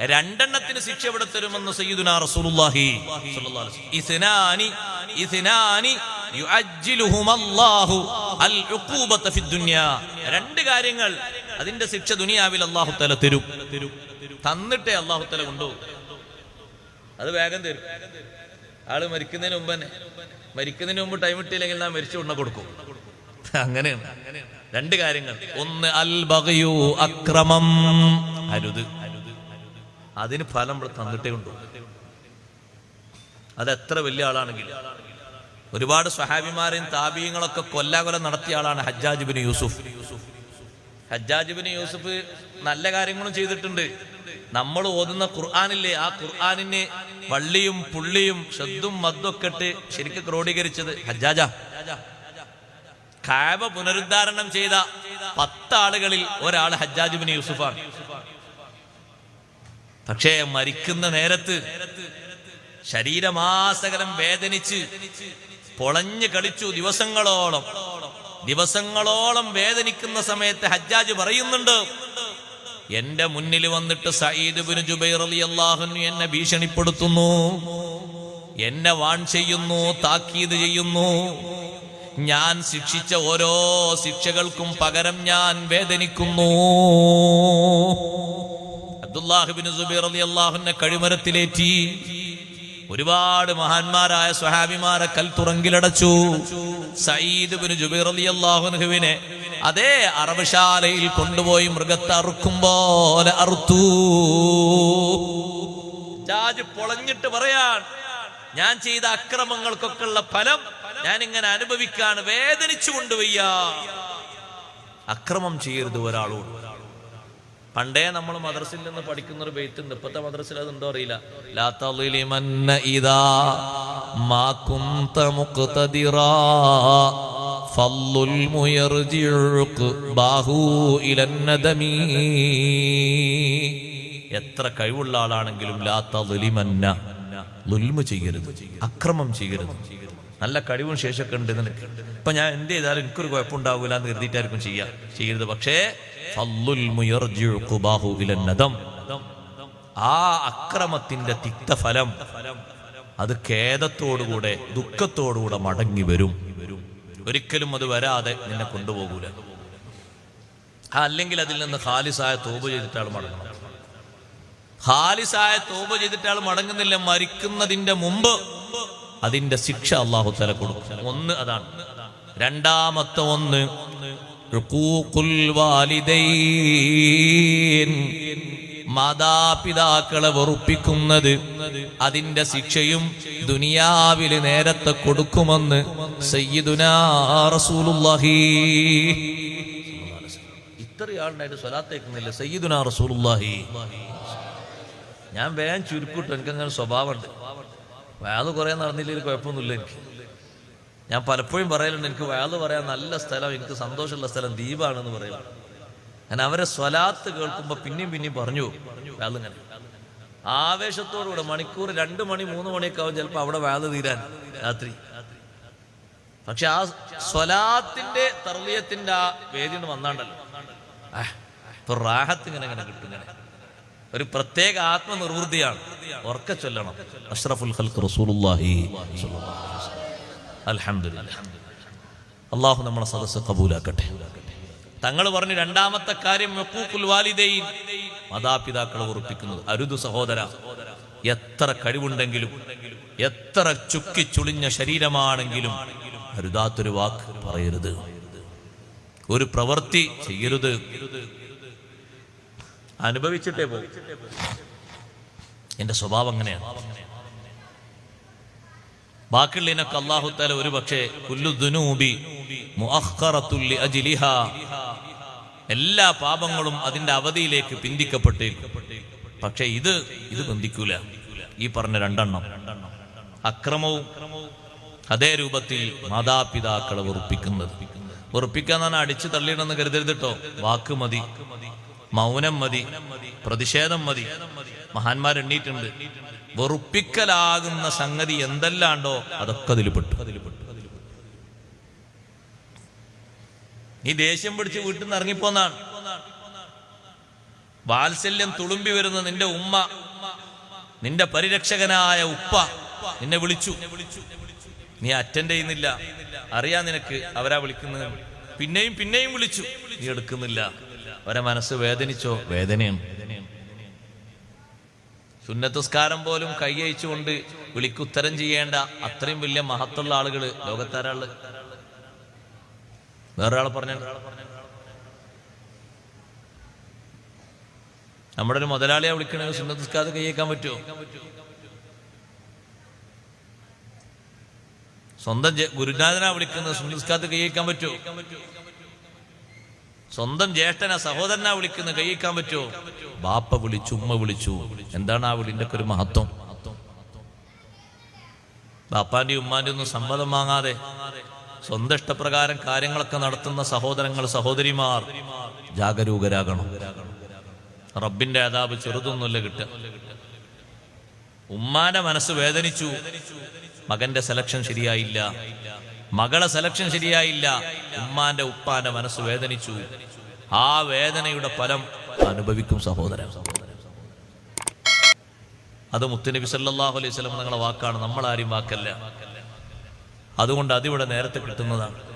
രണ്ടെണ്ണത്തിന് ശിക്ഷ എവിടെ തരുമെന്ന് സയ്യിദുനാ റസൂലുള്ളാഹി അൽ ഉഖൂബത ഫി രണ്ട് കാര്യങ്ങൾ അതിന്റെ ശിക്ഷ ദുനിയാവിൽ അല്ലാഹു തല തരും. തന്നിട്ടേ അല്ലാഹു തല കൊണ്ടുപോകും. അത് വേഗം തരും. ആൾ മരിക്കുന്നതിന് മുമ്പ് തന്നെ. മരിക്കുന്നതിന് മുമ്പ് ടൈം ഇട്ടില്ലെങ്കിൽ ഞാൻ മരിച്ചു കൊണ്ട കൊടുക്കും. അങ്ങനെയാണ്. രണ്ട് കാര്യങ്ങൾ. ഒന്ന് അൽ ബഗയു അക്രമം. അരുത്. അതിന് ഫലം ഇവിടെ തന്നിട്ടേ ഉണ്ടോ എത്ര വലിയ ആളാണെങ്കിൽ ഒരുപാട് സ്വഹാബിമാരെയും താപീയങ്ങളൊക്കെ കൊല്ലാകൊല നടത്തിയ ആളാണ് Hajjaj bin Yusuf. Hajjaj bin Yusuf നല്ല കാര്യങ്ങളും ചെയ്തിട്ടുണ്ട്. നമ്മൾ ഓതുന്ന ഖുർആാനില്ലേ? ആ ഖുർആാനിന് വള്ളിയും പുള്ളിയും ശബ്ദും മദ്ദൊക്കെ ഇട്ട് ശരിക്കും ക്രോഡീകരിച്ചത് ഹജ്ജാജ. കാബ പുനരുദ്ധാരണം ചെയ്ത പത്താളുകളിൽ ഒരാൾ ഹജ്ജാജ് ബിൻ യൂസുഫാണ്. പക്ഷേ മരിക്കുന്ന നേരത്ത് ശരീരമാസകലം വേദനിച്ച് പൊളഞ്ഞു കളിച്ചു ദിവസങ്ങളോളം. ദിവസങ്ങളോളം വേദനിക്കുന്ന സമയത്ത് ഹജ്ജാജ് പറയുന്നുണ്ട് എന്റെ മുന്നിൽ വന്നിട്ട് സയ്യിദ് ബിൻ ജുബൈർ റളിയല്ലാഹു എന്നെ ഭീഷണിപ്പെടുത്തുന്നു. എന്നെ വാൺ ചെയ്യുന്നു താക്കീത് ചെയ്യുന്നു. ഞാൻ ശിക്ഷിച്ച ഓരോ ശിക്ഷകൾക്കും പകരം ഞാൻ വേദനിക്കുന്നു. അബ്ദുല്ലാഹിബിൻ കഴിമരത്തിലേറ്റി. ഒരുപാട് മഹാന്മാരായ സ്വഹാബിമാരെ കൽത്തുറങ്കിലടച്ചു സയ്യിദ് ബിൻ ജുബൈർ റളിയല്ലാഹുവിനെ അതേ അറബശാലയിൽ കൊണ്ടുപോയി മൃഗത്തെ അറുക്കും പോലെ അറുത്തു. ജാജ് പൊളഞ്ഞിട്ട് പറയാൻ ഞാൻ ചെയ്ത അക്രമങ്ങൾക്കൊക്കെ ഉള്ള ഫലം ഞാൻ ഇങ്ങനെ അനുഭവിക്കാണ്. വേദനിച്ചു കൊണ്ടുവയ്യ അക്രമം ചെയ്യരുത് ഒരാളോട്. പണ്ടേ നമ്മൾ മദ്രസിൽ നിന്ന് പഠിക്കുന്ന ഒരു ബെയ്ത്ത് ഉണ്ട്. ഇപ്പത്തെ മദ്രസിൽ അതുണ്ടോ അറിയില്ല. എത്ര കഴിവുള്ള ആളാണെങ്കിലും ലാ തളിലിമന്ന ലുൽമ ചെയ്യരുത് അക്രമം ചെയ്യരുത്. നല്ല കഴിവും ശേഷമൊക്കെ ഉണ്ട് നിനക്ക് ഇപ്പൊ ഞാൻ എന്ത് ചെയ്താലും എനിക്കൊരു കുഴപ്പമുണ്ടാവില്ല എന്ന് കരുതിയിട്ടായിരിക്കും ചെയ്യാം. ചെയ്യരുത്. പക്ഷേ. ആ അക്രമത്തിന്റെ തിക്തഫലം അത് ഖേദത്തോടുകൂടെ ദുഃഖത്തോടുകൂടെ മടങ്ങി വരും. ഒരിക്കലും അത് വരാതെ നിന്നെ കൊണ്ടുപോകൂല. അല്ലെങ്കിൽ അതിൽ നിന്ന് ഖാലിസായ തോപ് ചെയ്തിട്ടാൾ മടങ്ങണം ഖാലിസായ തോപ് ചെയ്തിട്ടാൾ മടങ്ങുന്നില്ല. മരിക്കുന്നതിന്റെ മുമ്പ് അതിന്റെ ശിക്ഷ അള്ളാഹു തല കൊടുക്കും. ഒന്ന് അതാണ്. രണ്ടാമത്തെ ഒന്ന് മാതാപിതാക്കളെ വെറുപ്പിക്കുന്നത് അതിന്റെ ശിക്ഷയും ദുനിയാവിൽ നേരത്തെ കൊടുക്കുമെന്ന് സയ്യിദുനാ റസൂലുള്ളാഹി. ഇത്രയാളുണ്ടായിട്ട് സയ്യിദുനാ റസൂലുള്ളാഹി. ഞാൻ വേഗം ചുരുക്കൂട്ടു എനിക്കങ്ങനെ സ്വഭാവമുണ്ട്. വയാത് കുറെ നടന്നില്ലെങ്കിൽ കുഴപ്പമൊന്നുമില്ല എനിക്ക്. ഞാൻ പലപ്പോഴും പറയലുണ്ട് എനിക്ക് വയാത് പറയാൻ നല്ല സ്ഥലം എനിക്ക് സന്തോഷമുള്ള സ്ഥലം ദ്വീപാണെന്ന് പറയും. ഞാൻ അവരെ സ്വലാത്ത് കേൾക്കുമ്പോൾ പിന്നെയും പിന്നെയും പറഞ്ഞു വയാതിങ്ങനെ ആവേശത്തോടുകൂടെ മണിക്കൂർ രണ്ട് മണി മൂന്ന് മണിയൊക്കെ ആവും ചിലപ്പോൾ അവിടെ വയാത് തീരാൻ രാത്രി. പക്ഷെ ആ സ്വലാത്തിന്റെ തർലീയത്തിന്റെ ആ വേദി വന്നാണ്ടല്ലോ. ഇപ്പൊ റാഹത്ത് ഇങ്ങനെ ഇങ്ങനെ കിട്ടും ഇങ്ങനെ. ഒരു പ്രത്യേക ആത്മനിർവൃത്തിയാണ്. ഉറക്കെ ചൊല്ലണം. അഷ്റഫുൽ അള്ളാഹു നമ്മളെ സദസ്സ് കബൂലാക്കട്ടെ. തങ്ങൾ പറഞ്ഞു രണ്ടാമത്തെ കാര്യം വാലിദൈൻ മാതാപിതാക്കളെ ഉറപ്പിക്കുന്നത്. അരുതു സഹോദര എത്ര കഴിവുണ്ടെങ്കിലും എത്ര ചുക്കി ചുളിഞ്ഞ ശരീരമാണെങ്കിലും അരുതാത്തൊരു വാക്ക് പറയരുത്. ഒരു പ്രവൃത്തി ചെയ്യരുത്. അനുഭവിച്ചിട്ടേ പോകും എന്റെ സ്വഭാവം അങ്ങനെയാണ്. ബാക്കിയുള്ളതിനൊക്കെ അള്ളാഹു തല ഒരു പക്ഷേ എല്ലാ പാപങ്ങളും അതിന്റെ അവധിയിലേക്ക് പിന്തിക്കപ്പെട്ടേക്കും. പക്ഷെ ഇത് ഇത് ബന്ധിക്കൂല. ഈ പറഞ്ഞ രണ്ടെണ്ണം. അക്രമവും അതേ രൂപത്തിൽ മാതാപിതാക്കളെ വെറുപ്പിക്കുന്നത്. വെറുപ്പിക്കാൻ തന്നെ അടിച്ചു തള്ളിയിടന്ന് കരുതരുത് കേട്ടോ വാക്ക് മതി. മൗനം മതി പ്രതിഷേധം മതി. മഹാന്മാർ എണ്ണീട്ടുണ്ട് വെറുപ്പിക്കലാകുന്ന സംഗതി എന്തെല്ലാണ്ടോ അതൊക്കെ അതിൽ പെട്ടു നീ ദേഷ്യം പിടിച്ച് വീട്ടിൽ നിന്ന് ഇറങ്ങിപ്പോന്നാണ്. വാത്സല്യം തുളുമ്പി വരുന്ന നിന്റെ ഉമ്മ നിന്റെ പരിരക്ഷകനായ ഉപ്പ നിന്നെ വിളിച്ചു. നീ അറ്റൻഡ് ചെയ്യുന്നില്ല. അറിയാ നിനക്ക് അവരാ വിളിക്കുന്നത്. പിന്നെയും പിന്നെയും വിളിച്ചു. നീ എടുക്കുന്നില്ല. അവരെ മനസ്സ് വേദനിച്ചോ? വേദനയാണ്. സുന്നത്തുസ്കാരം പോലും കൈയച്ചുകൊണ്ട് വിളിക്കുത്തരം ചെയ്യേണ്ട അത്രയും വലിയ മഹത്തുള്ള ആളുകൾ ലോകത്താരാൾ വേറൊരാൾ പറഞ്ഞ നമ്മുടെ ഒരു മുതലാളിയെ വിളിക്കണേ സുന്നത്തസ്കാരം കൈയേക്കാൻ പറ്റുമോ സ്വന്തം ഗുരുനാഥനാ വിളിക്കുന്നത് സുന്നത്തസ്കാരത്ത് കൈയേക്കാൻ പറ്റുമോ സ്വന്തം ജ്യേഷ്ഠനാ സഹോദരനാ വിളിക്കുന്നു കൈയേക്കാൻ പറ്റുമോ? ബാപ്പ വിളിച്ചു ഉമ്മ വിളിച്ചു. എന്താണ് ആ വിളിന്റെ ഒരു മഹത്വം? ബാപ്പാന്റെ ഉമ്മാന്റെ ഒന്നും സമ്മതം വാങ്ങാതെ സ്വന്തം ഇഷ്ടപ്രകാരം കാര്യങ്ങളൊക്കെ നടത്തുന്ന സഹോദരങ്ങൾ സഹോദരിമാർ ജാഗരൂകരാകണം. റബ്ബിന്റെ അതാപ് ചെറുതൊന്നുമല്ല കിട്ടുക. ഉമ്മാന്റെ മനസ്സ് വേദനിച്ചു. മകന്റെ സെലക്ഷൻ ശരിയായില്ല. മകളെ സെലക്ഷൻ ശരിയായില്ല. ഉമ്മാന്റെ ഉപ്പാന്റെ മനസ്സ് വേദനിച്ചു. ആ വേദനയുടെ ഫലം അനുഭവിക്കും സഹോദരൻ. അത് മുത്തുനബി സല്ലാഹു അലൈഹി വസല്ലം നിങ്ങളുടെ വാക്കാണ്. നമ്മൾ ആരും വാക്കല്ല. അതുകൊണ്ട് അതിവിടെ നേരത്തെ കിട്ടുന്നതാണ്.